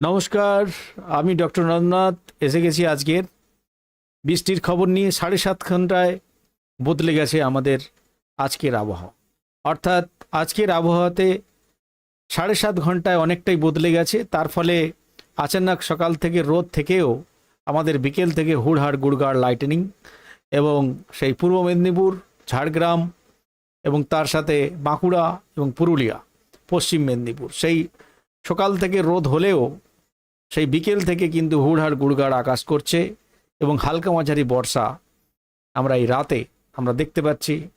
নমস্কার, আমি ডক্টর নন্দনাথ এসে গেছি আজকের বৃষ্টির খবর নিয়ে সাড়ে সাত ঘন্টায় বদলে গেছে আমাদের আজকের আবহাওয়া। অর্থাৎ আজকের আবহাওয়াতে সাড়ে সাত ঘন্টায় অনেকটাই বদলে গেছে। তার ফলে আচানক সকাল থেকে রোদ থেকেও আমাদের বিকেল থেকে হুড়হাড়, গুড়গাড় লাইটেনিং এবং সেই পূর্ব মেদিনীপুর, ঝাড়গ্রাম এবং তার সাথে বাঁকুড়া এবং পুরুলিয়া, পশ্চিম মেদিনীপুর। সেই সকাল থেকে রোদ হলেও সেই বিকেল থেকে কিন্তু হুড়হাড় গুড়গাড় আকাশ করছে এবং হালকা মাঝারি বর্ষা আমরা এই রাতে আমরা দেখতে পাচ্ছি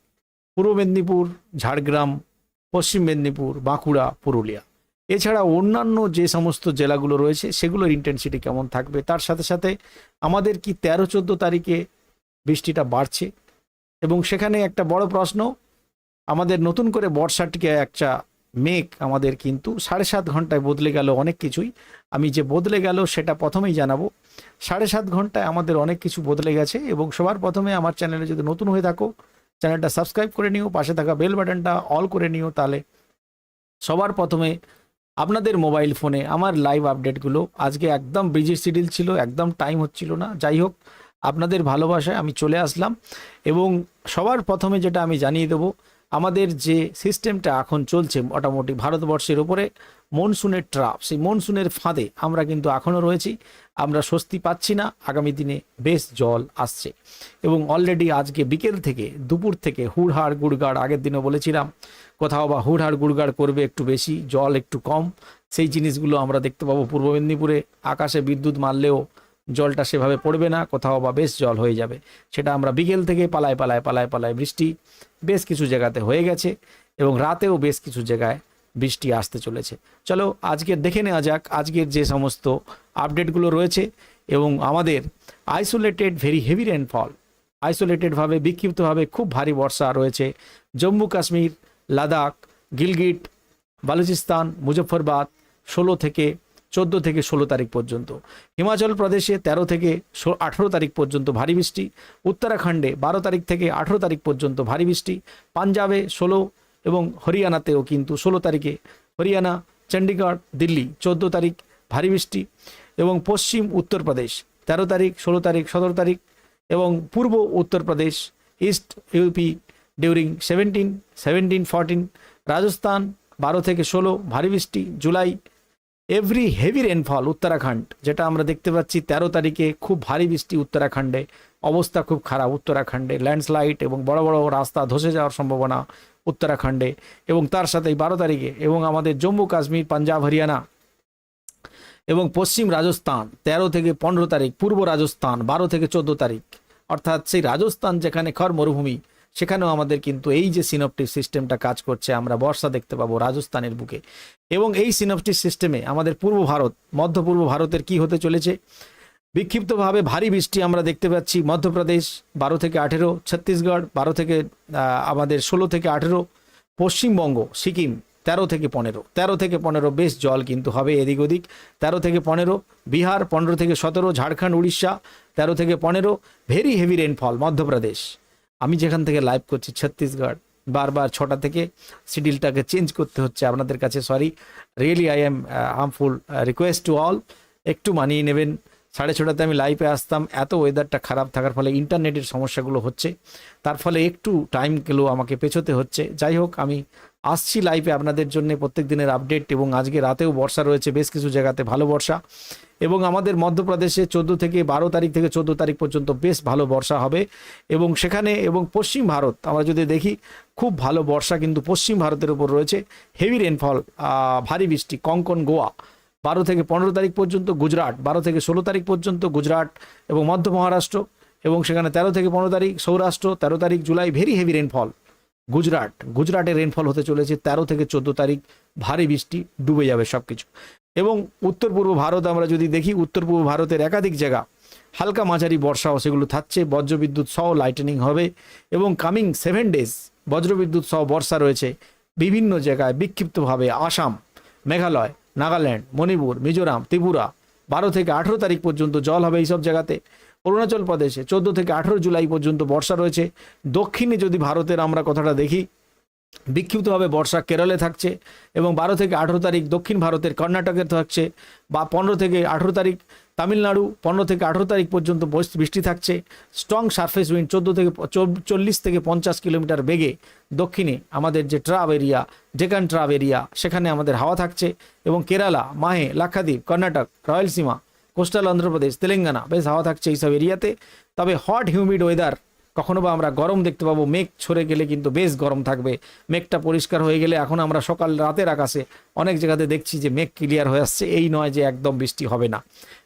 পূর্ব মেদিনীপুর, ঝাড়গ্রাম, পশ্চিম মেদিনীপুর, বাঁকুড়া, পুরুলিয়া। এছাড়া অন্যান্য যে সমস্ত জেলাগুলো রয়েছে সেগুলোর ইন্টেন্সিটি কেমন থাকবে? তার সাথে সাথে আমাদের কি তেরো, চোদ্দ তারিখে বৃষ্টিটা বাড়ছে? এবং সেখানে একটা বড় প্রশ্ন, আমাদের নতুন করে বর্ষাটিকে একটা মেঘ আমাদের কিন্তু সাড়ে সাত ঘন্টায় বদলে গেল অনেক কিছুই। আমি যে বদলে গেল সেটা প্রথমেই জানাব। সাড়ে সাত ঘন্টায় আমাদের অনেক কিছু বদলে গেছে এবং সবার প্রথমে আমার চ্যানেলে যদি নতুন হয়ে থাকো, চ্যানেলটা সাবস্ক্রাইব করে নিও, পাশে থাকা বেল বাটনটা অল করে নিও তাহলে সবার প্রথমে আপনাদের মোবাইল ফোনে আমার লাইভ আপডেটগুলো আজকে একদম বিজি শিডিউল ছিল, একদম টাইম হচ্ছিল না। যাই হোক, আপনাদের ভালোবাসায় আমি চলে আসলাম এবং সবার প্রথমে যেটা আমি জানিয়ে দেবো আমাদের যে সিস্টেমটা এখন চলছে মোটামুটি ভারতবর্ষের ওপরে মনসুনের ট্রাপ। সেই মনসুনের ফাঁদে আমরা কিন্তু এখনও রয়েছি, আমরা স্বস্তি পাচ্ছি না, আগামী দিনে বেশ জল আসছে। এবং অলরেডি আজকে বিকেল থেকে দুপুর থেকে হুড়হাড় গুড়গাড়, আগের দিনও বলেছিলাম, কোথাও বা হুড়হাড় গুড়গাড় করবে একটু বেশি, জল একটু কম, সেই জিনিসগুলো আমরা দেখতে পাবো পূর্ব মেদিনীপুরে। আকাশে বিদ্যুৎ মারলেও জলটা সেভাবে পড়বে না, কোথাও বা বেশ জল হয়ে যাবে। সেটা আমরা বিকেল থেকে পালায় পালায় পালায় পালায় বৃষ্টি বেশ কিছু জায়গাতে হয়ে গেছে এবং রাতেও বেশ কিছু জায়গায় বৃষ্টি আসতে চলেছে। চলো আজকে দেখে নেওয়া যাক, আজকের যে সমস্ত আপডেটগুলো রয়েছে এবং আমাদের আইসোলেটেড ভেরি হেভি রেনফল আইসোলেটেডভাবে বিক্ষিপ্তভাবে খুব ভারী বর্ষা রয়েছে। জম্মু কাশ্মীর, লাদাখ, গিলগিট, বালুচিস্তান, মুজফ্ফরবাদ, ষোলো থেকে চোদ্দ থেকে ষোলো তারিখ পর্যন্ত। হিমাচল প্রদেশে তেরো থেকে আঠেরো তারিখ পর্যন্ত ভারী বৃষ্টি। উত্তরাখণ্ডে বারো তারিখ থেকে আঠেরো তারিখ পর্যন্ত ভারী বৃষ্টি। পাঞ্জাবে ষোলো এবং হরিয়ানাতেও কিন্তু ষোলো তারিখে হরিয়ানা চণ্ডীগড় দিল্লি চোদ্দ তারিখ ভারী বৃষ্টি এবং পশ্চিম উত্তরপ্রদেশ তেরো তারিখ, ষোলো তারিখ, সতেরো তারিখ এবং পূর্ব Uttar Pradesh east, UP during seventeen seventeen, fourteen, Rajasthan বারো থেকে ষোলো ভারী বৃষ্টি, July every heavy rainfall Uttarakhand যেটা আমরা দেখতে পাচ্ছি তেরো তারিখে খুব ভারী বৃষ্টি উত্তরাখণ্ডে, অবস্থা খুব খারাপ উত্তরাখণ্ডে ল্যান্ডস্লাইড এবং বড় বড় রাস্তা ধসে যাওয়ার সম্ভাবনা উত্তরাখণ্ডে এবং তার সাথেই বারো তারিখে এবং আমাদের জম্মু কাশ্মীর, পাঞ্জাব, হরিয়ানা এবং পশ্চিম রাজস্থান, তেরো থেকে পনেরো তারিখ, পূর্ব রাজস্থান, বারো থেকে চোদ্দ তারিখ। অর্থাৎ সেই রাজস্থান যেখানে খর মরুভূমি সেখানেও আমাদের কিন্তু এই যে সিনপটিক সিস্টেমটা কাজ করছে, আমরা বর্ষা দেখতে পাবো রাজস্থানের বুকে। এবং এই সিনপটিক সিস্টেমে আমাদের পূর্ব ভারত, মধ্য পূর্ব ভারতের কি হতে চলেছে? বিক্ষিপ্তভাবে ভারী বৃষ্টি আমরা দেখতে পাচ্ছি মধ্যপ্রদেশ বারো থেকে আঠেরো, ছত্তিশগড় বারো থেকে আমাদের ষোলো থেকে আঠেরো, পশ্চিমবঙ্গ, সিকিম তেরো থেকে পনেরো। তেরো থেকে পনেরো বেশ জল কিন্তু হবে এদিক ওদিক। তেরো থেকে পনেরো, বিহার পনেরো থেকে সতেরো, ঝাড়খণ্ড, উড়িষ্যা তেরো থেকে পনেরো ভেরি হেভি রেনফল মধ্যপ্রদেশ। আমি যেখান থেকে লাইভ করছি ছত্তিশগড়, বারবার ছটা থেকে শিডিউলটাকে চেঞ্জ করতে হচ্ছে আপনাদের কাছে sorry really I am harmful request to all একটু মানিয়ে নেবেন। সাড়ে ছটাতে আমি লাইভে আসতাম। এত ওয়েদারটা খারাপ থাকার ফলে ইন্টারনেটের সমস্যাগুলো হচ্ছে। তার ফলে একটু টাইমগুলো আমাকে পেছোতে হচ্ছে। যাই হোক, আমি আসছি লাইভে আপনাদের জন্য প্রত্যেক দিনের আপডেট এবং আজকে রাতেও বর্ষা রয়েছে, বেশ কিছু জায়গাতে ভালো বর্ষা। এবং আমাদের মধ্যপ্রদেশে চোদ্দ থেকে বারো তারিখ থেকে চোদ্দ তারিখ পর্যন্ত বেশ ভালো বর্ষা হবে। এবং সেখানে এবং পশ্চিম ভারত, আমরা যদি দেখি, খুব ভালো বর্ষা কিন্তু পশ্চিম ভারতের উপর রয়েছে। হেভি রেনফল ভারী বৃষ্টি, কঙ্কন গোয়া। বারো থেকে পনেরো তারিখ পর্যন্ত গুজরাট, বারো থেকে ষোলো তারিখ পর্যন্ত গুজরাট এবং মধ্য মহারাষ্ট্র এবং সেখানে তেরো থেকে পনেরো তারিখ সৌরাষ্ট্র, তেরো তারিখ July, very heavy rainfall Gujarat, গুজরাটে রেনফল হতে চলেছে তেরো থেকে চোদ্দ তারিখ, ভারী বৃষ্টি, ডুবে যাবে সব কিছু এবং উত্তর পূর্ব ভারত আমরা যদি দেখি, উত্তর পূর্ব ভারতের একাধিক জায়গা, হালকা মাঝারি বর্ষাও সেগুলো থাকছে, বজ্রবিদ্যুৎ সহ লাইটেনিং হবে এবং কামিং সেভেন ডেজ বজ্রবিদ্যুৎ সহ বর্ষা রয়েছে বিভিন্ন জায়গায়, বিক্ষিপ্তভাবে আসাম, মেঘালয় নাগাল্যান্ড, মণিপুর, মিজোরাম, ত্রিপুরা। বারো থেকে আঠেরো তারিখ পর্যন্ত জল হবে এইসব জায়গাতে। অরুণাচল প্রদেশে চোদ্দ থেকে আঠেরো জুলাই পর্যন্ত বর্ষা রয়েছে। দক্ষিণে যদি ভারতের আমরা কথাটা দেখি, বিক্ষিপ্তভাবে বর্ষা কেরলে থাকছে এবং বারো থেকে আঠেরো তারিখ দক্ষিণ ভারতের কর্ণাটকে থাকছে বা পনেরো থেকে আঠেরো তারিখ তামিলনাড়ু পনেরো থেকে আঠেরো তারিখ পর্যন্ত বৃষ্টি থাকছে। স্ট্রং সারফেস উইন্ড চোদ্দ থেকে চল্লিশ থেকে পঞ্চাশ কিলোমিটার বেগে দক্ষিণে আমাদের যে trough area, Deccan trough area, সেখানে আমাদের হাওয়া থাকছে এবং কেরালা, মাহে, লাক্ষাদ্বীপ, কর্ণাটক রয়্যালসীমা কোস্টাল অন্ধ্রপ্রদেশ, তেলেঙ্গানা, বেশ হাওয়া থাকছে এইসব এরিয়াতে। তবে হট হিউমিড ওয়েদার কখনো বা আমরা গরম দেখতে পাবো, মেঘ ছড়ে গেলে কিন্তু বেশ গরম থাকবে। মেঘটা পরিষ্কার হয়ে গেলে এখন আমরা সকাল রাতের আকাশে অনেক জায়গাতে দেখছি যে মেঘ ক্লিয়ার হয়ে আসছে। এই নয় যে একদম বৃষ্টি হবে না।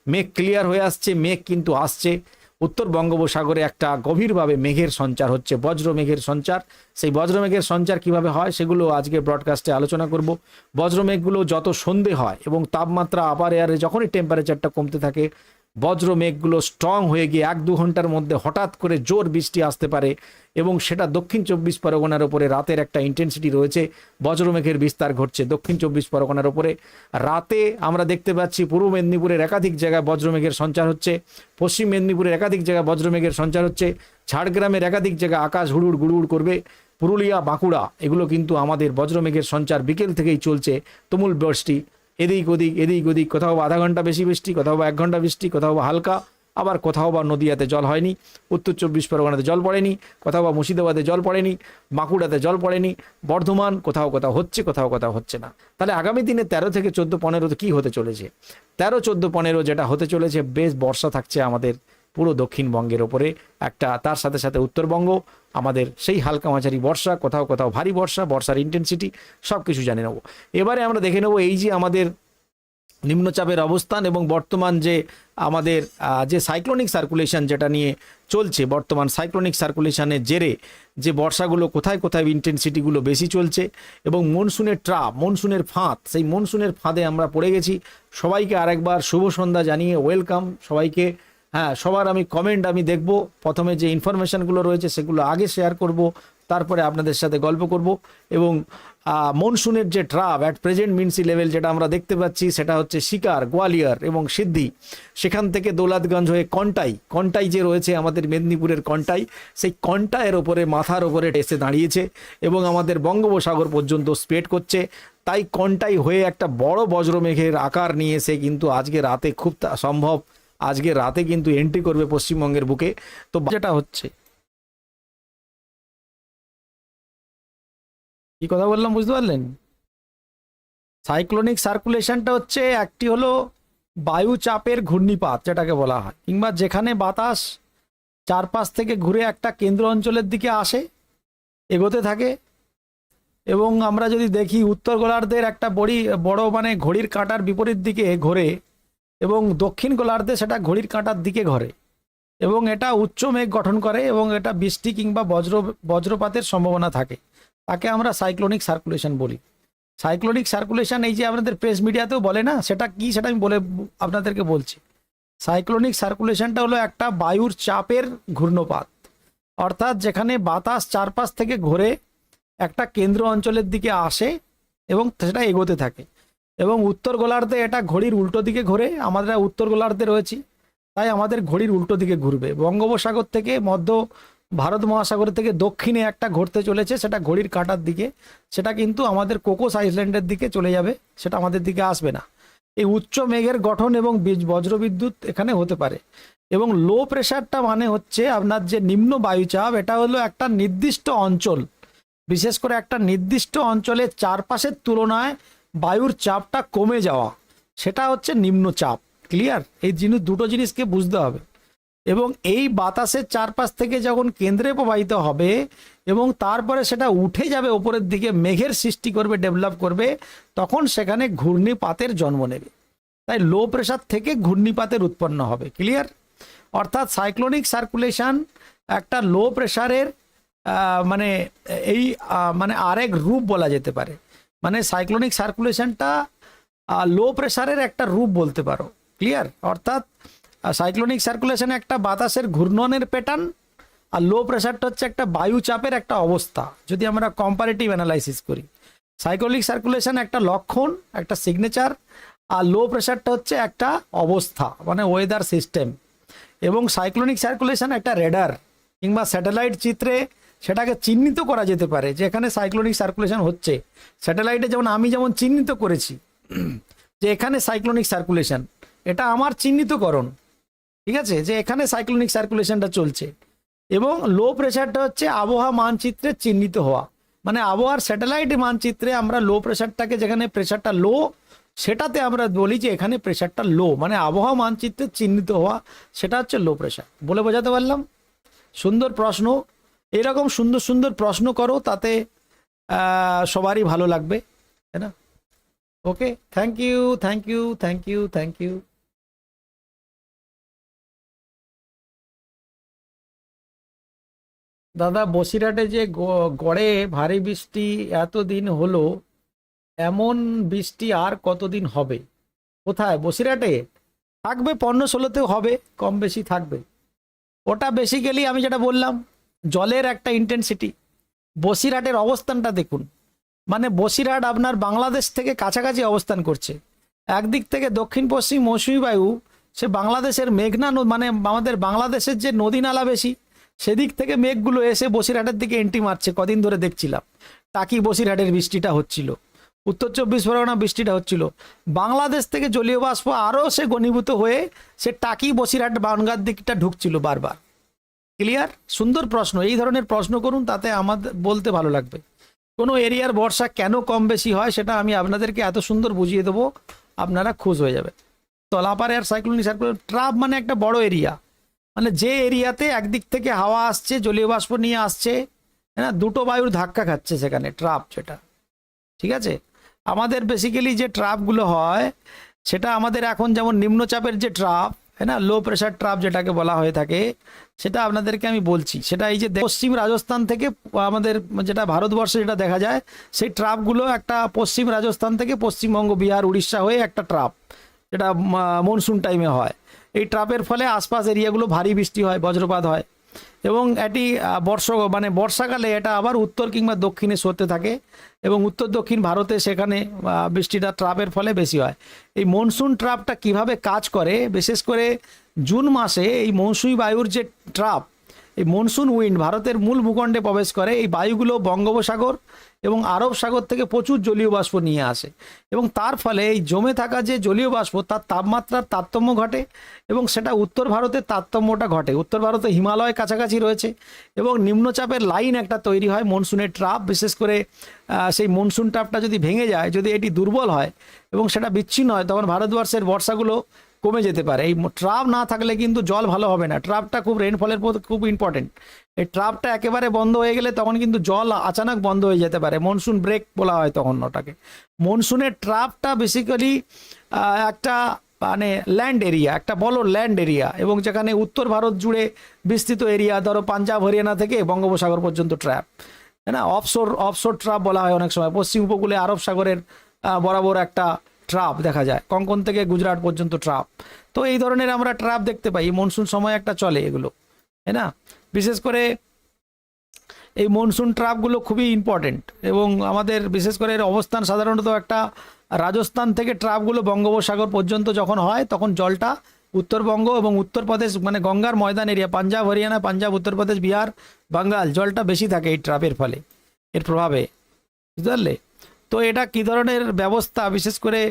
মেঘ ক্লিয়ার হয়ে আসছে, মেঘ কিন্তু আসছে। উত্তর বঙ্গোপসাগরে একটা গভীরভাবে মেঘের সঞ্চার হচ্ছে, বজ্র মেঘের সঞ্চার। সেই বজ্র মেঘের সঞ্চার কীভাবে হয় সেগুলো আজকে ব্রডকাস্টে আলোচনা করব। বজ্র মেঘগুলো যত সন্ধে হয় এবং তাপমাত্রা আপার এয়ারে যখনই টেম্পারেচারটা কমতে থাকে বজ্র মেঘগুলো স্ট্রং হয়ে গিয়ে এক দু ঘণ্টার মধ্যে হঠাৎ করে জোর বৃষ্টি আসতে পারে এবং সেটা দক্ষিণ চব্বিশ পরগনার ওপরে রাতের একটা ইন্টেন্সিটি রয়েছে। বজ্র মেঘের বিস্তার ঘটছে দক্ষিণ চব্বিশ পরগনার ওপরে। রাতে আমরা দেখতে পাচ্ছি পূর্ব মেদিনীপুরের একাধিক জায়গায় বজ্র মেঘের সঞ্চার হচ্ছে। পশ্চিম মেদিনীপুরের একাধিক জায়গায় বজ্র মেঘের সঞ্চার হচ্ছে। ঝাড়গ্রামের একাধিক জায়গায় আকাশ হুড়ুড় গুড়ুড় করবে। পুরুলিয়া, বাঁকুড়া, এগুলো কিন্তু আমাদের বজ্র মেঘের সঞ্চার বিকেল থেকেই চলছে। তুমুল বৃষ্টি এদিক ওদিক এদিক ওদিক, কোথাও আধা ঘণ্টা বেশি বৃষ্টি, কোথাও বা এক ঘণ্টা বৃষ্টি, কোথাও বা হালকা, আবার কোথাও বা নদীয়াতে জল হয়নি, উত্তর চব্বিশ পরগনাতে জল পড়েনি, কোথাও বা মুর্শিদাবাদে জল পড়েনি, বাঁকুড়াতে জল পড়েনি, বর্ধমান কোথাও কোথাও হচ্ছে, কোথাও কোথাও হচ্ছে না। তাহলে আগামী দিনে তেরো থেকে চোদ্দ পনেরোতে কী হতে চলেছে? তেরো, চোদ্দ, পনেরো যেটা হতে চলেছে, বেশ বর্ষা থাকছে আমাদের পুরো দক্ষিণবঙ্গের ওপরে, একটা তার সাথে সাথে উত্তরবঙ্গ আমাদের সেই হালকা মাঝারি বর্ষা, কোথাও কোথাও ভারী বর্ষা, বর্ষার ইন্টেন্সিটি সব কিছু জানে নেব। এবারে আমরা দেখে নেব এই যে আমাদের নিম্নচাপের অবস্থান এবং বর্তমান যে আমাদের যে সাইক্লোনিক সার্কুলেশন যেটা নিয়ে চলছে, বর্তমান সাইক্লোনিক সার্কুলেশনের জেরে যে বর্ষাগুলো কোথায় কোথায় ইন্টেন্সিটিগুলো বেশি চলছে এবং মনসুনের ট্রাপ মনসুনের ফাঁদ, সেই মনসুনের ফাঁদে আমরা পড়ে গেছি। সবাইকে আরেকবার শুভ সন্ধ্যা জানিয়ে ওয়েলকাম সবাইকে। হ্যাঁ সবার আমি কমেন্ট আমি দেখব। প্রথমে যে ইনফরমেশনগুলো রয়েছে সেগুলো আগে শেয়ার করব, তারপরে আপনাদের সাথে গল্প করব এবং মনসুনের যে trough at present mean sea level যেটা আমরা দেখতে পাচ্ছি সেটা হচ্ছে শিকার, গোয়ালিয়র এবং সিদ্ধি সেখান থেকে দৌলাতগঞ্জ হয়ে কন্টাই কন্টাই যে রয়েছে আমাদের মেদিনীপুরের কন্টাই, সেই কন্টায়ের ওপরে, মাথার ওপরে এসে দাঁড়িয়েছে এবং আমাদের বঙ্গোপসাগর পর্যন্ত স্প্রেড করছে। তাই কন্টাই হয়ে একটা বড় বজ্রমেঘের আকার নিয়ে এসে কিন্তু আজকে রাতে খুব সম্ভব আজকে রাতে কিন্তু এন্ট্রি করবে পশ্চিমবঙ্গের বুকে। তো যেটা হচ্ছে। কি কথা বললাম, বুঝতে পারলেন? সাইক্লোনিক সার্কুলেশনটা হচ্ছে একটি হলো বায়ু চাপের ঘূর্ণিপাত, যেটাকে বলা হয়। কিংবা যেখানে বাতাস চারপাশ থেকে ঘুরে একটা কেন্দ্র অঞ্চলের দিকে আসে, এগোতে থাকে। এবং আমরা যদি দেখি উত্তর গোলার্ধের একটা বড়ি, বড় মানে ঘড়ির কাঁটার বিপরীত দিকে ঘোরে এবং দক্ষিণ গোলার্ধে সেটা ঘড়ির কাঁটার দিকে ঘরে এবং এটা উচ্চ মেঘ গঠন করে এবং এটা বৃষ্টি কিংবা বজ্র, বজ্রপাতের সম্ভাবনা থাকে। তাকে আমরা সাইক্লোনিক সার্কুলেশন বলি। সাইক্লোনিক সার্কুলেশন এই যে আপনাদের প্রেস মিডিয়াতেও বলে না, সেটা কি সেটা আমি বলে, আপনাদেরকে বলছি। সাইক্লোনিক সার্কুলেশনটা হলো একটা বায়ুর চাপের ঘূর্ণপাত। অর্থাৎ যেখানে বাতাস চারপাশ থেকে ঘুরে একটা কেন্দ্র অঞ্চলের দিকে আসে এবং সেটা এগোতে থাকে। এবং উত্তর গোলার্ধে এটা ঘড়ির উল্টো দিকে ঘোরে আমরা উত্তর গোলার্ধে রয়েছি, তাই আমাদের ঘড়ির উল্টো দিকে ঘুরবে। বঙ্গোপসাগর থেকে মধ্য ভারত মহাসাগর থেকে দক্ষিণে একটা ঘুরতে চলেছে, সেটা ঘড়ির কাঁটার দিকে। সেটা কিন্তু আমাদের কোকোস আইল্যান্ডের দিকে চলে যাবে, সেটা আমাদের দিকে আসবে না। এই উচ্চ মেঘের গঠন এবং বজ্রবিদ্যুৎ এখানে হতে পারে। এবং লো প্রেশারটা মানে হচ্ছে আপনার যে নিম্ন বায়ুচাপ, এটা হলো একটা নির্দিষ্ট অঞ্চল। বিশেষ করে একটা নির্দিষ্ট অঞ্চলের চারপাশের তুলনায় বায়ুর চাপটা কমে যাওয়া। সেটা হচ্ছে নিম্নচাপ ক্লিয়ার এই জিনিস, দুটো জিনিসকে বুঝতে হবে। এবং এই বাতাসের চারপাশ থেকে যখন কেন্দ্রে প্রবাহিত হবে এবং তারপরে সেটা উঠে যাবে ওপরের দিকে, মেঘের সৃষ্টি করবে ডেভেলপ করবে, তখন সেখানে ঘূর্ণিপাতের জন্ম নেবে। তাই লো প্রেশার থেকে ঘূর্ণিপাতের উৎপন্ন হবে। ক্লিয়ার অর্থাৎ সাইক্লোনিক সার্কুলেশন একটা লো প্রেশারের মানে এই মানে আরেক রূপ বলা যেতে পারে। মানে সাইক্লোনিক সার্কুলেশনটা লো প্রেশারের একটা রূপ বলতে পারো। ক্লিয়ার অর্থাৎ সাইক্লোনিক সার্কুলেশন একটা বাতাসের ঘূর্ণনের প্যাটার্ন আর লো প্রেশারটা হচ্ছে একটা বায়ু চাপের একটা অবস্থা। যদি আমরা কম্পারেটিভ অ্যানালাইসিস করি সাইক্লোনিক সার্কুলেশন একটা লক্ষণ, একটা সিগনেচার আর লো প্রেশারটা হচ্ছে একটা অবস্থা মানে ওয়েদার সিস্টেম এবং সাইক্লোনিক সার্কুলেশন একটা রেডার কিংবা স্যাটেলাইট চিত্রে সেটাকে চিহ্নিত করা যেতে পারে, যে এখানে সাইক্লোনিক সার্কুলেশন হচ্ছে। স্যাটেলাইটে যেমন আমি যেমন চিহ্নিত করেছি, যে এখানে সাইক্লোনিক সার্কুলেশন এটা আমার চিহ্নিতকরণ। ঠিক আছে? যে এখানে সাইক্লোনিক সার্কুলেশনটা চলছে। এবং লো প্রেশারটা হচ্ছে আবহাওয়া মানচিত্রে চিহ্নিত হওয়া। মানে আবহাওয়ার স্যাটেলাইট মানচিত্রে আমরা লো প্রেশারটাকে যেখানে প্রেশারটা লো সেটাতে আমরা বলি যে এখানে প্রেশারটা লো মানে আবহাওয়া মানচিত্রে চিহ্নিত হওয়া, সেটা হচ্ছে লো প্রেশার বলে বোঝাতে পারলাম? সুন্দর প্রশ্ন। এরকম সুন্দর সুন্দর প্রশ্ন করো, তাতে সবারই ভালো লাগবে, তাই না? Okay thank you thank you thank you thank you দাদা, বসিরহাটে যে গড়ে ভারী বৃষ্টি এতদিন হলো, এমন বৃষ্টি আর কতদিন হবে? কোথায়? বসিরহাটে? থাকবে, পনেরো ষোলোতেও হবে, কম বেশি থাকবে। ওটা বেসিক্যালি আমি যেটা বললাম জলের একটা ইন্টেন্সিটি বসিরহাটের অবস্থানটা দেখুন। মানে বসিরহাট আপনার বাংলাদেশ থেকে কাছাকাছি অবস্থান করছে। একদিক থেকে দক্ষিণ পশ্চিম মৌসুমী বায়ু, সে বাংলাদেশের মেঘনা মানে আমাদের বাংলাদেশের যে নদী নালা বেশি, সেদিক থেকে মেঘগুলো এসে বসিরহাটের দিকে এন্ট্রি মারছে কদিন ধরে দেখছিলাম। টাকি বসিরহাটের বৃষ্টিটা হচ্ছিল। উত্তর চব্বিশ পরগনা বৃষ্টিটা হচ্ছিল। বাংলাদেশ থেকে জলীয় বাষ্প আরও সে ঘনীভূত হয়ে সে টাকি বসিরহাট বানগার দিকটা ঢুকছিল বারবার। ক্লিয়ার? সুন্দর প্রশ্ন। এই ধরনের প্রশ্ন করুন, তাতে আমাদের বলতে ভালো লাগবে। কোনো এরিয়ার বর্ষা কেন কম বেশি হয় সেটা আমি আপনাদেরকে এত সুন্দর বুঝিয়ে দেবো, আপনারা খুশ হয়ে যাবে তলাপারে আর সাইক্লোনিক সার্কুলার ট্রাপ মানে একটা বড় এরিয়া। মানে যে এরিয়াতে একদিক থেকে হাওয়া আসছে, জলীয় বাষ্প নিয়ে আসছে হ্যাঁ দুটো বায়ুর ধাক্কা খাচ্ছে সেখানে, ট্রাপ যেটা। ঠিক আছে? আমাদের বেসিক্যালি যে ট্রাপগুলো হয়, সেটা আমাদের এখন যেমন নিম্নচাপের যে ট্রাপ হ্যাঁ না? লো প্রেশার ট্রাপ যেটাকে বলা হয়ে থাকে, সেটা আপনাদেরকে আমি বলছি। সেটা এই যে পশ্চিম রাজস্থান থেকে আমাদের যেটা ভারতবর্ষে যেটা দেখা যায়, সেই ট্রাপগুলো একটা পশ্চিম রাজস্থান থেকে পশ্চিমবঙ্গ, বিহার, উড়িষ্যা হয়ে একটা ট্রাপ যেটা মনসুন টাইমে হয়। এই ট্রাপের ফলে আশপাশ এরিয়াগুলো ভারী বৃষ্টি হয়, বজ্রপাত হয়। এবং এটি বর্ষ মানে বর্ষাকালে এটা আবার উত্তর কিংবা দক্ষিণে সরতে থাকে এবং উত্তর দক্ষিণ ভারতে সেখানে বৃষ্টিটা ট্রাপের ফলে বেশি হয়। এই মনসুন ট্রাপটা কীভাবে কাজ করে? বিশেষ করে জুন মাসে এই মৌসুমি বায়ুর যে ট্রাপ এই মনসুন উইন্ড ভারতের মূল ভূখণ্ডে প্রবেশ করে, এই বায়ুগুলো বঙ্গোপসাগর এবং আরব সাগর থেকে প্রচুর জলীয় বাষ্প নিয়ে আসে এবং তার ফলে এই জমে থাকা যে জলীয় বাষ্প, তার তাপমাত্রার তারতম্য ঘটে এবং সেটা উত্তর ভারতের তারতম্যটা ঘটে। উত্তর ভারতে হিমালয় কাছাকাছি রয়েছে এবং নিম্নচাপের লাইন একটা তৈরি হয় মনসুনের ট্রাপ, বিশেষ করে সেই মনসুন ট্রাপটা যদি ভেঙে যায়, যদি এটি দুর্বল হয় এবং সেটা বিচ্ছিন্ন হয়, তখন ভারতবর্ষের বর্ষাগুলো কমে যেতে পারে। এই ট্রাপ না থাকলে কিন্তু জল ভালো হবে না। ট্রাপটা খুব রেনফলের খুব ইম্পর্টেন্ট এই ট্রাপটা একেবারে বন্ধ হয়ে গেলে তখন কিন্তু জল আচানক বন্ধ হয়ে যেতে পারে। মনসুন ব্রেক বলা হয় তখন ওটাকে। মনসুনের ট্রাপটা বেসিক্যালি একটা মানে ল্যান্ড এরিয়া একটা বলো ল্যান্ড এরিয়া এবং যেখানে উত্তর ভারত জুড়ে বিস্তৃত এরিয়া ধরো পাঞ্জাব, হরিয়ানা থেকে বঙ্গোপসাগর পর্যন্ত ট্র্যাপ হ্যাঁ অফশোর অফশোর ট্রাপ বলা হয় অনেক সময়। পশ্চিম উপকূলে আরব সাগরের বরাবর একটা ট্রাপ দেখা যায়। কঙ্কন থেকে গুজরাট পর্যন্ত ট্রাপ। তো এই ধরনের আমরা ট্রাপ দেখতে পাই। এই মনসুন সময় একটা চলে এগুলো। তাই না? বিশেষ করে এই মনসুন ট্রাপগুলো খুবই ইম্পর্টেন্ট এবং আমাদের বিশেষ করে এর অবস্থান সাধারণত একটা রাজস্থান থেকে ট্রাপগুলো বঙ্গোপসাগর পর্যন্ত যখন হয়, তখন জলটা উত্তরবঙ্গ এবং উত্তরপ্রদেশ মানে গঙ্গার ময়দান এরিয়া, পাঞ্জাব, হরিয়ানা, পাঞ্জাব, উত্তরপ্রদেশ, বিহার বাঙ্গাল জলটা বেশি থাকে এই ট্রাপের ফলে, এর প্রভাবে। বুঝতে পারলে? তো এটা কী ধরনের ব্যবস্থা? বিশেষ করে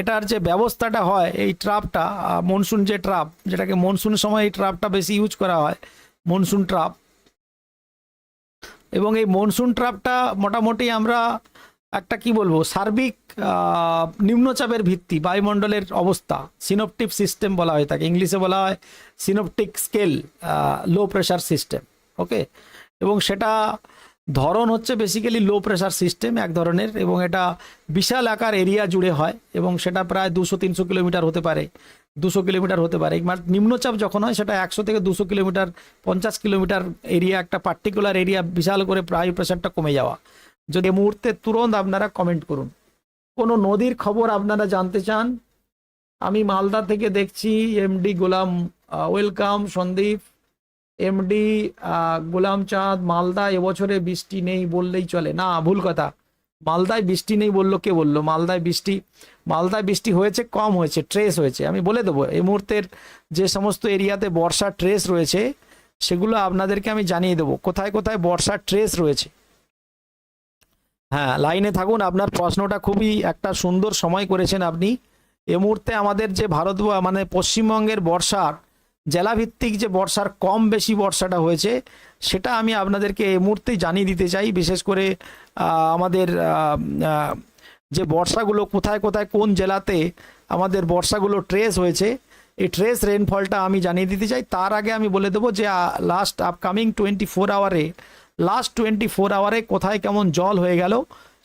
এটার যে ব্যবস্থাটা হয়, এই ট্রাপটা মনসুন যে ট্রাপ, যেটাকে মনসুন সময় এই ট্রাপটা বেশি ইউজ করা হয়, মনসুন ট্রাপ। এবং এই মনসুন ট্রাপটা মোটামুটি আমরা একটা কি বলব, সার্বিক নিম্নচাপের ভিত্তি, বায়ুমণ্ডলের অবস্থা সিনোপটিক সিস্টেম বলা হয় থাকে ইংলিশে বলা হয় synoptic scale low pressure system okay এবং সেটা ধরন হচ্ছে বেসিক্যালি লো প্রেশার সিস্টেম এক ধরনের এবং এটা বিশাল আকার এরিয়া জুড়ে হয় এবং সেটা প্রায় দুশো, তিনশো কিলোমিটার হতে পারে, দুশো কিলোমিটার হতে পারে। এবার নিম্নচাপ যখন হয় সেটা একশো থেকে দুশো কিলোমিটার, পঞ্চাশ কিলোমিটার এরিয়া একটা পার্টিকুলার এরিয়া বিশাল করে প্রায় প্রেশারটা কমে যাওয়া। যদি মুহূর্তে তুরন্ত আপনারা কমেন্ট করুন। কোনো নদীর খবর আপনারা জানতে চান, আমি মালদা থেকে দেখছি MD Golam welcome Sandeep. MD Golam Chand Malda এবছরে বৃষ্টি নেই বললেই চলে। না, ভুল কথা। মালদায় বৃষ্টি নেই বলল কে বলল? মালদায় বৃষ্টি মালদায় বৃষ্টি হয়েছে, কম হয়েছে ট্রেস হয়েছে। আমি বলে দেবো, এই মুহূর্তের যে সমস্ত এরিয়াতে বর্ষার ট্রেস রয়েছে, সেগুলো আপনাদেরকে আমি জানিয়ে দেবো। কোথায় কোথায় বর্ষার ট্রেস রয়েছে? হ্যাঁ লাইনে থাকুন, আপনার প্রশ্নটা খুবই একটা সুন্দর সময় করেছেন আপনি। এ মুহূর্তে আমাদের যে ভারত মানে পশ্চিমবঙ্গের বর্ষার জেলাভিত্তিক যে বর্ষার কম বেশি বর্ষাটা হয়েছে, সেটা আমি আপনাদেরকে এই মুহূর্তেই জানিয়ে দিতে চাই। বিশেষ করে আমাদের যে বর্ষাগুলো কোথায় কোথায় কোন জেলাতে আমাদের বর্ষাগুলো ট্রেস হয়েছে, এই ট্রেস রেনফলটা আমি জানিয়ে দিতে চাই। তার আগে আমি বলে দেবো যে লাস্ট আপকামিং টোয়েন্টি ফোর আওয়ারে লাস্ট টোয়েন্টি ফোর আওয়ারে কোথায় কেমন জল হয়ে গেল,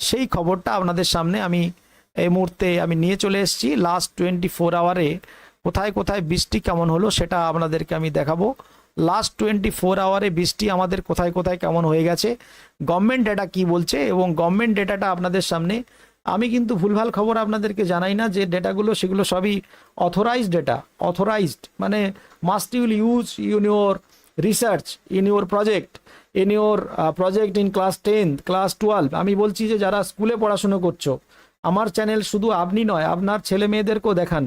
সেই খবরটা আপনাদের সামনে আমি এই মুহূর্তে আমি নিয়ে চলে এসেছি। লাস্ট টোয়েন্টি ফোর আওয়ারে কোথায় কোথায় বৃষ্টি কেমন হলো সেটা আপনাদেরকে আমি দেখাবো। লাস্ট টোয়েন্টি ফোর আওয়ারে বৃষ্টি আমাদের কোথায় কোথায় কেমন হয়ে গেছে গভর্নমেন্ট ডেটা কি বলছে এবং গভর্নমেন্ট ডেটাটা আপনাদের সামনে। আমি কিন্তু ভুলভাল খবর আপনাদেরকে জানাই না যে ডেটাগুলো সেগুলো সবই অথরাইজড ডেটা অথরাইজড মানে must you'll use Yoon your research in your project in your project in class ten class twelve আমি বলছি যে যারা স্কুলে পড়াশুনো করছ, আমার চ্যানেল শুধু আপনি নয়, আপনার ছেলে মেয়েদেরকেও দেখান।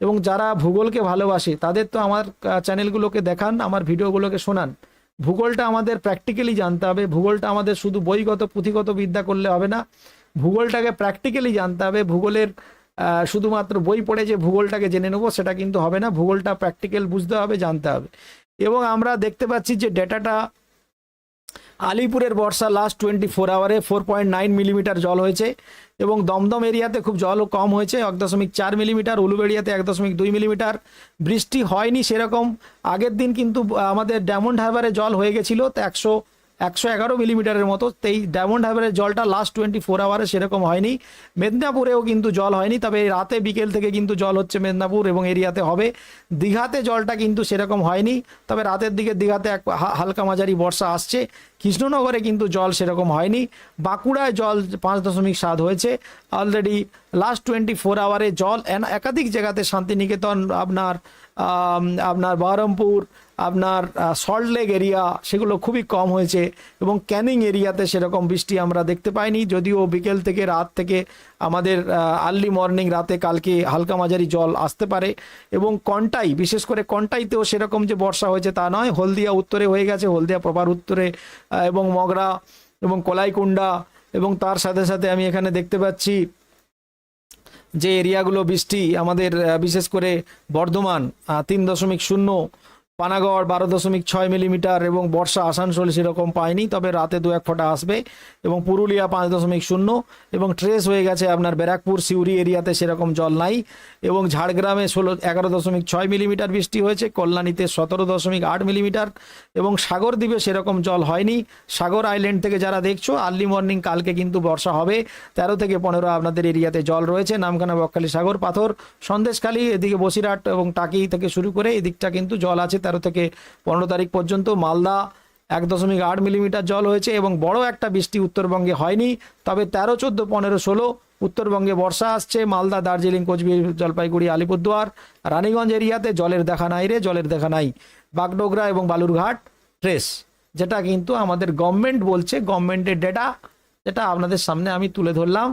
এবং যারা ভূগোলকে ভালোবাসে, তাদের তো আমার চ্যানেলগুলোকে দেখান, আমার ভিডিওগুলোকে শোনান। ভূগোলটা আমাদের প্র্যাকটিক্যালি জানতে হবে। ভূগোলটা আমাদের শুধু বইগত পুঁথিগত বিদ্যা করলে হবে না। ভূগোলটাকে প্র্যাকটিক্যালি জানতে হবে। ভূগোলের শুধুমাত্র বই পড়ে যে ভূগোলটাকে জেনে নেব, সেটা কিন্তু হবে না। ভূগোলটা প্র্যাকটিক্যাল বুঝতে হবে, জানতে হবে। এবং আমরা দেখতে পাচ্ছি যে ডেটাটা আলিপুরের বর্ষা লাস্ট টোয়েন্টি ফোর আওয়ারে ফোর পয়েন্ট নাইন মিলিমিটার জল হয়েছে এবং দমদম এরিয়াতে খুব জলও কম হয়েছে এক দশমিক চার মিলিমিটার উলুবেড়িয়াতে এক দশমিক দুই মিলিমিটার বৃষ্টি হয়নি সেরকম। আগের দিন কিন্তু আমাদের ডায়মন্ড হারবারে জল হয়ে গেছিল, তো একশো একশো এগারো মিলিমিটারের মতো। এই ডায়মন্ড হারবারের জলটা লাস্ট টোয়েন্টি ফোর আওয়ারে সেরকম হয়নি। মেদিনীপুরেও কিন্তু জল হয়নি, তবে রাতে বিকেল থেকে কিন্তু জল হচ্ছে মেদিনীপুর এবং এরিয়াতে হবে। দীঘাতে জলটা কিন্তু সেরকম হয়নি, তবে রাতের দিকে দীঘাতে এক হালকা মাঝারি বর্ষা আসছে। কৃষ্ণনগরে কিন্তু জল সেরকম হয়নি। বাঁকুড়ায় জল পাঁচ দশমিক সাত হয়েছে। অলরেডি লাস্ট টোয়েন্টি ফোর আওয়ারে জল একাধিক জায়গাতে শান্তিনিকেতন, আপনার আপনার বহরমপুর আপনার সল্টলেক এরিয়া সেগুলো খুবই কম হয়েছে এবং ক্যানিং এরিয়াতে সেরকম বৃষ্টি আমরা দেখতে পাইনি। যদিও বিকেল থেকে রাত থেকে আমাদের আর্লি মর্নিং রাতে কালকে হালকা মাঝারি জল আসতে পারে এবং কন্টাই বিশেষ করে কন্টাইতেও সেরকম যে বর্ষা হয়েছে তা নয়। হলদিয়া উত্তরে হয়ে গেছে, হলদিয়া প্রপার উত্তরে এবং মগরা এবং কলাইকুণ্ডা এবং তার সাথে সাথে আমি এখানে দেখতে পাচ্ছি যে এরিয়াগুলো বৃষ্টি আমাদের বিশেষ করে বর্ধমান তিন দশমিক শূন্য পানাগড় বারো দশমিক ছয় মিলিমিটার এবং বর্ষা আসানসোল সেরকম পায়নি, তবে রাতে দু এক ফোঁটা আসবে এবং পুরুলিয়া পাঁচ দশমিক শূন্য এবং ট্রেস হয়ে গেছে আপনার ব্যারাকপুর, সিউড়ি এরিয়াতে সেরকম জল নাই এবং ঝাড়গ্রামে ষোলো, এগারো দশমিক ছয় মিলিমিটার বৃষ্টি হয়েছে, কল্যাণীতে সতেরো দশমিক আট মিলিমিটার এবং সাগর দ্বীপে সেরকম জল হয়নি। সাগর আইল্যান্ড থেকে যারা দেখছ, আর্লি মর্নিং কালকে কিন্তু বর্ষা হবে, তেরো থেকে পনেরো আপনাদের এরিয়াতে জল রয়েছে, নামখানা বকখালি সাগর পাথর, সন্দেশখালী, এদিকে বসিরহাট এবং টাকি থেকে শুরু করে এদিকটা কিন্তু জল আছে তেরো থেকে পনেরো তারিখ পর্যন্ত মালদা এক দশমিক আট মিলিমিটার জল হয়েছে এবং বড় একটা বৃষ্টি উত্তরবঙ্গে হয়নি। তবে তেরো, চোদ্দ, পনেরো, ষোলো উত্তরবঙ্গে বর্ষা আসছে। মালদা, দার্জিলিং, কোচবিহার, জলপাইগুড়ি, আলিপুরদুয়ার, রানীগঞ্জ এরিয়াতে জলের দেখা নাই রে, জলের দেখা নাই। বাগডোগরা এবং বালুরঘাট ট্রেস যেটা কিন্তু আমাদের গভর্নমেন্ট বলছে গভর্নমেন্টের ডেটা যেটা আপনাদের সামনে আমি তুলে ধরলাম।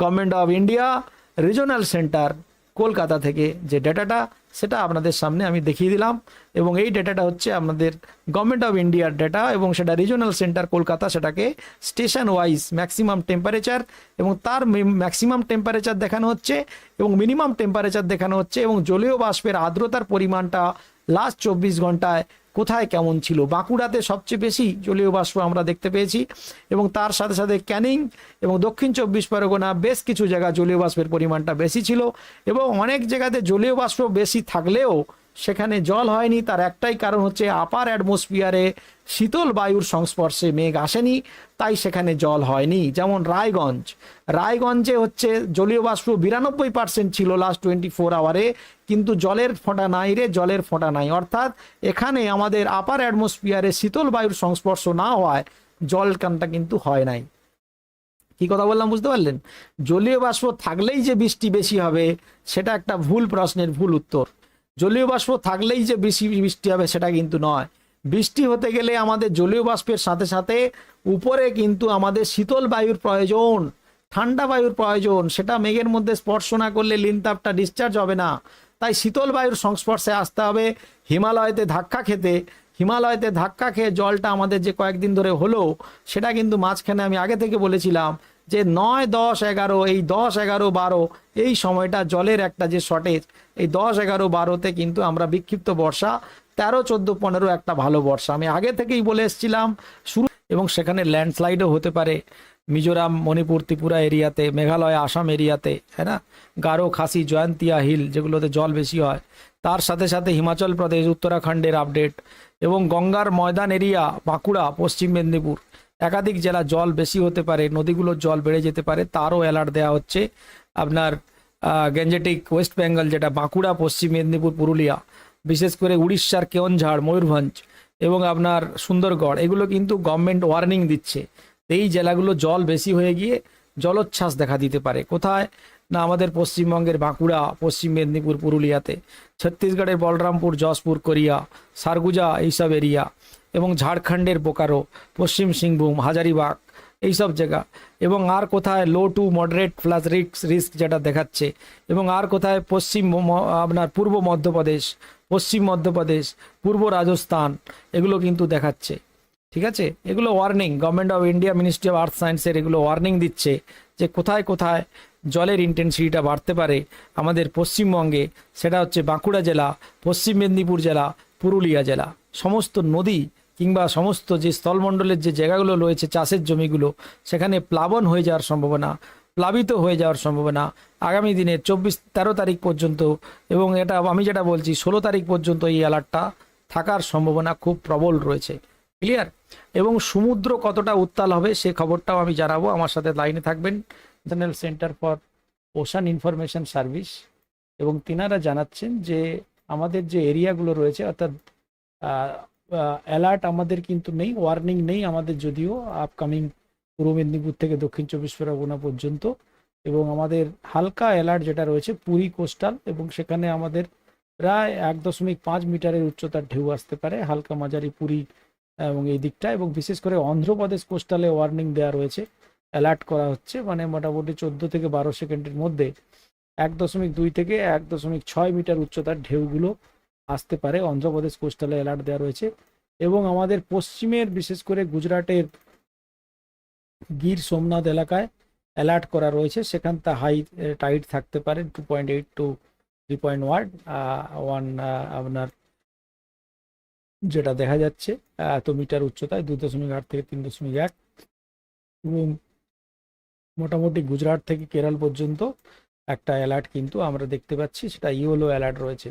Government of India regional centre Kolkata থেকে যে ডেটাটা সেটা আপনাদের সামনে আমি দেখিয়ে দিলাম। এবং এই ডেটাটা হচ্ছে আপনাদের গভর্নমেন্ট অফ ইন্ডিয়ার ডেটা এবং সেটা রিজনাল সেন্টার কলকাতা, সেটাকে স্টেশন ওয়াইজ ম্যাক্সিমাম টেম্পারেচার এবং তার ম্যাক্সিমাম টেম্পারেচার দেখানো হচ্ছে এবং মিনিমাম টেম্পারেচার দেখানো হচ্ছে এবং জলীয় বাষ্পের আর্দ্রতার পরিমাণটা লাস্ট চব্বিশ ঘন্টায় কোথায় কেমন ছিল? বাঁকুড়াতে সবচেয়ে বেশি জলীয় বাষ্প আমরা দেখতে পেয়েছি এবং তার সাথে সাথে ক্যানিং এবং দক্ষিণ চব্বিশ পরগনা বেশ কিছু জায়গা জলীয় বাষ্পের পরিমাণটা বেশি ছিল এবং অনেক জায়গাতে জলীয় বাষ্প বেশি থাকলেও সেখানে জল হয়নি, তার একটাই কারণ হচ্ছে আপার অ্যাটমসফিয়ারে শীতল বায়ুর সংস্পর্শে মেঘ আসেনি, তাই সেখানে জল হয়নি। যেমন রায়গঞ্জ। রায়গঞ্জে হচ্ছে জলীয় বাষ্প বিরানব্বই পার্সেন্ট ছিল লাস্ট টোয়েন্টি ফোর আওয়ারে কিন্তু জলের ফোঁটা নাই রে, জলের ফোঁটা নাই। অর্থাৎ এখানে আমাদের আপার অ্যাটমসফিয়ারে শীতল বায়ুর সংস্পর্শ না হওয়ায় জল কানটা কিন্তু হয় নাই। কি কথা বললাম বুঝতে পারলেন? জলীয় বাষ্প থাকলেই যে বৃষ্টি বেশি হবে, সেটা একটা ভুল প্রশ্নের ভুল উত্তর। জলীয় বাষ্প থাকলেই যে বেশি বৃষ্টি হবে সেটা কিন্তু নয়। বৃষ্টি হতে গেলে আমাদের জলীয় বাষ্পের সাথে সাথে উপরে কিন্তু আমাদের শীতল বায়ুর প্রয়োজন, ঠান্ডা বায়ুর প্রয়োজন, সেটা মেঘের মধ্যে স্পর্শ না করলে লিনতাপটা ডিসচার্জ হবে না। তাই শীতল বায়ুর সংস্পর্শে আসতে হবে। হিমালয়তে ধাক্কা খেতে হিমালয়তে ধাক্কা খেয়ে জলটা আমাদের যে কয়েকদিন ধরে হলো, সেটা কিন্তু মাঝখানে আমি আগে থেকে বলেছিলাম যে নয়, দশ, এগারো, এই দশ, এগারো, বারো, এই সময়টা জলের একটা যে শর্টেজ এই দশ, এগারো, বারোতে কিন্তু আমরা বিক্ষিপ্ত বর্ষা, তেরো, চোদ্দ, পনেরো একটা ভালো বর্ষা। আমি আগে থেকেই বলে এসেছিলাম, শুরু এবং সেখানে ল্যান্ডস্লাইডও হতে পারে। মিজোরাম, মণিপুর, ত্রিপুরা এরিয়াতে, মেঘালয়, আসাম এরিয়াতে হ্যাঁ না? গারো, খাসি, জয়ন্তিয়া, হিল, যেগুলোতে জল বেশি হয়। তার সাথে সাথে হিমাচল প্রদেশ, উত্তরাখণ্ডের আপডেট এবং গঙ্গার ময়দান এরিয়া বাঁকুড়া, পশ্চিম মেদিনীপুর। একাধিক জেলা জল বেশি হতে পারে, নদীগুলোর জল বেড়ে যেতে পারে, তারও অ্যালার্ট দেওয়া হচ্ছে আপনার গ্যাঞ্জেটিক ওয়েস্ট বেঙ্গল যেটা বাঁকুড়া, পশ্চিম মেদিনীপুর, পুরুলিয়া, বিশেষ করে উড়িষ্যার কেওনঝাড়, ময়ূরভঞ্জ এবং আপনার সুন্দরগড়, এগুলো কিন্তু গভর্নমেন্ট ওয়ার্নিং দিচ্ছে। এই জেলাগুলো জল বেশি হয়ে গিয়ে জলোচ্ছ্বাস দেখা দিতে পারে। কোথায়? না আমাদের পশ্চিমবঙ্গের বাঁকুড়া, পশ্চিম মেদিনীপুর, পুরুলিয়াতে, ছত্তিশগড়ের বলরামপুর, যশপুর, কোরিয়া, সারগুজা এইসব এরিয়া এবং ঝাড়খণ্ডের বোকারো, পশ্চিম সিংভূম, হাজারিবাগ এইসব জায়গা এবং আর কোথায় লো টু মডারেট প্লাস রিক্স রিস্ক যেটা দেখাচ্ছে এবং আর কোথায় পশ্চিম আপনার পূর্ব মধ্যপ্রদেশ, পশ্চিম মধ্যপ্রদেশ, পূর্ব রাজস্থান এগুলো কিন্তু দেখাচ্ছে। ঠিক আছে? এগুলো warning government of India ministry of earth সায়েন্সের এগুলো ওয়ার্নিং দিচ্ছে যে কোথায় কোথায় জলের ইন্টেন্সিটিটা বাড়তে পারে আমাদের পশ্চিমবঙ্গে। সেটা হচ্ছে বাঁকুড়া জেলা, পশ্চিম মেদিনীপুর জেলা, পুরুলিয়া জেলা। সমস্ত নদী কিংবা সমস্ত যে স্থলমণ্ডলের যে জায়গাগুলো রয়েছে চাষের জমিগুলো, সেখানে প্লাবন হয়ে যাওয়ার সম্ভাবনা, প্লাবিত হয়ে যাওয়ার সম্ভাবনা আগামী দিনে চব্বিশ, তেরো তারিখ পর্যন্ত এবং এটা আমি যেটা বলছি, ষোলো তারিখ পর্যন্ত এই অ্যালার্টটা থাকার সম্ভাবনা খুব প্রবল রয়েছে। ক্লিয়ার এবং সমুদ্র কতটা উত্তাল হবে সে খবরটাও আমি জানাব। আমার সাথে লাইনে থাকবেন national centre for ocean information service এবং তিনারা জানাচ্ছেন যে আমাদের যে এরিয়াগুলো রয়েছে, অর্থাৎ অ্যালার্ট আমাদের কিন্তু নেই ওয়ার্নিং নেই আমাদের যদিও আপকামিং পূর্ব মেদিনীপুর থেকে দক্ষিণ চব্বিশ পরগনা পর্যন্ত এবং আমাদের হালকা অ্যালার্ট যেটা রয়েছে পুরী কোস্টাল এবং সেখানে আমাদের প্রায় এক দশমিক পাঁচ মিটারের উচ্চতার ঢেউ আসতে পারে, হালকা মাঝারি পুরী এবং এই দিকটা এবং বিশেষ করে অন্ধ্রপ্রদেশ কোস্টালে ওয়ার্নিং দেওয়া রয়েছে। অ্যালার্ট করা হচ্ছে। মানে মোটামুটি চোদ্দ থেকে বারো সেকেন্ডের মধ্যে এক দশমিক দুই থেকে এক দশমিক ছয় মিটার উচ্চতার ঢেউগুলো আসতে পারে। অন্ধ্রপ্রদেশ কোস্টালে অ্যালার্ট দেওয়া রয়েছে। এবং আমাদের পশ্চিমের, বিশেষ করে গুজরাটের গির সোমনাথ এলাকায় অ্যালার্ট করা রয়েছে। সেখানটা হাই টাইট থাকতে পারে two point eight two three point one one আপনার যেটা দেখা যাচ্ছে এত মিটার উচ্চতায়, দুই দশমিক আট থেকে তিন দশমিক এক। এবং মোটামুটি গুজরাট থেকে কেরল পর্যন্ত একটা অ্যালার্ট কিন্তু আমরা দেখতে পাচ্ছি, সেটা ইয়েলো অ্যালার্ট রয়েছে।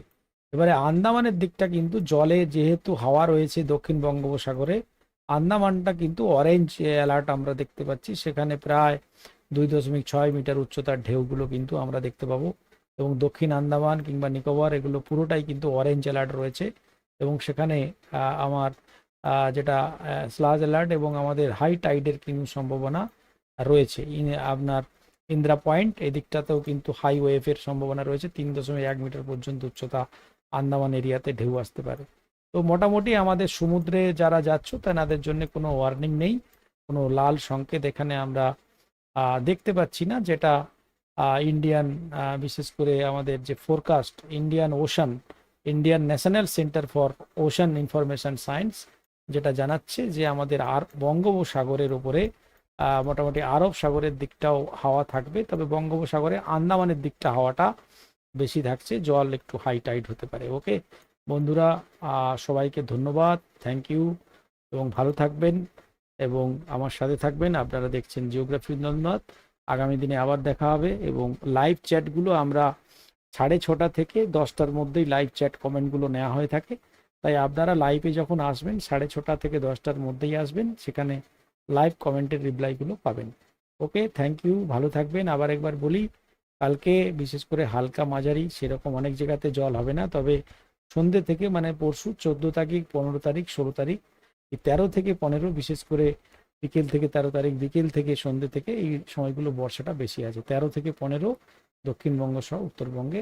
এবারে আন্দামানের দিকটা কিন্তু জলে যেহেতু হাওয়া রয়েছে দক্ষিণ বঙ্গোপসাগরে, আন্দামানটা কিন্তু অরেঞ্জ অ্যালার্ট আমরা দেখতে পাচ্ছি। সেখানে প্রায় দুই দশমিক ছয় মিটার উচ্চতার ঢেউগুলো কিন্তু আমরা দেখতে পাবো এবং দক্ষিণ আন্দামান কিংবা নিকোবর এগুলো পুরোটাই কিন্তু অরেঞ্জ অ্যালার্ট রয়েছে এবং সেখানে আমার যেটা স্লাজ অ্যালার্ট এবং আমাদের হাই টাইডের কিন্তু সম্ভাবনা রয়েছে। আপনার ইন্দ্রা পয়েন্ট, এদিকটাতেও কিন্তু হাই ওয়েভের সম্ভাবনা রয়েছে। তিন দশমিক এক মিটার পর্যন্ত উচ্চতা আন্দামান এরিয়াতে ঢেউ আসতে পারে। তো মোটামুটি আমাদের সমুদ্রে যারা যাচ্ছ, তেনাদের জন্য কোনো ওয়ার্নিং নেই। কোনো লাল সংকেত এখানে আমরা দেখতে পাচ্ছি না, যেটা ইন্ডিয়ান বিশেষ করে আমাদের যে forecast Indian ocean Indian national centre for ocean information science যেটা জানাচ্ছে যে আমাদের আর বঙ্গোপসাগরের উপরে মোটামুটি আরব সাগরের দিকটাও হাওয়া থাকবে। তবে বঙ্গোপসাগরে আন্দামানের দিকটা হাওয়াটা বেশি থাকছে, জল একটু হাই টাইট হতে পারে। ওকে? বন্ধুরা সবাইকে ধন্যবাদ। থ্যাংক ইউ এবং ভালো থাকবেন। এবং আমার সাথে থাকবেন। আপনারা দেখছেন জিওগ্রাফি নন্দনাথ আগামী দিনে আবার দেখা হবে। এবং লাইভ চ্যাটগুলো আমরা সাড়ে ছটা থেকে দশটার মধ্যেই লাইভ চ্যাট কমেন্টগুলো নেওয়া হয়ে থাকে। তাই আপনারা লাইভে যখন আসবেন, সাড়ে ছটা থেকে দশটার মধ্যেই আসবেন। সেখানে লাইভ কমেন্টের রিপ্লাইগুলো পাবেন। ওকে থ্যাংক ইউ ভালো থাকবেন। আবার একবার বলি, কালকে বিশেষ করে হালকা মাঝারি, সেরকম অনেক জায়গাতে জল হবে না, তবে সন্ধ্যে থেকে মানে পরশু চোদ্দ তারিখ, পনেরো তারিখ, ষোলো তারিখ, এই তেরো থেকে পনেরো, বিশেষ করে বিকেল থেকে তেরো তারিখ, বিকেল থেকে সন্ধ্যে থেকে এই সময়গুলো বর্ষাটা বেশি আছে। তেরো থেকে পনেরো দক্ষিণবঙ্গ সহ উত্তরবঙ্গে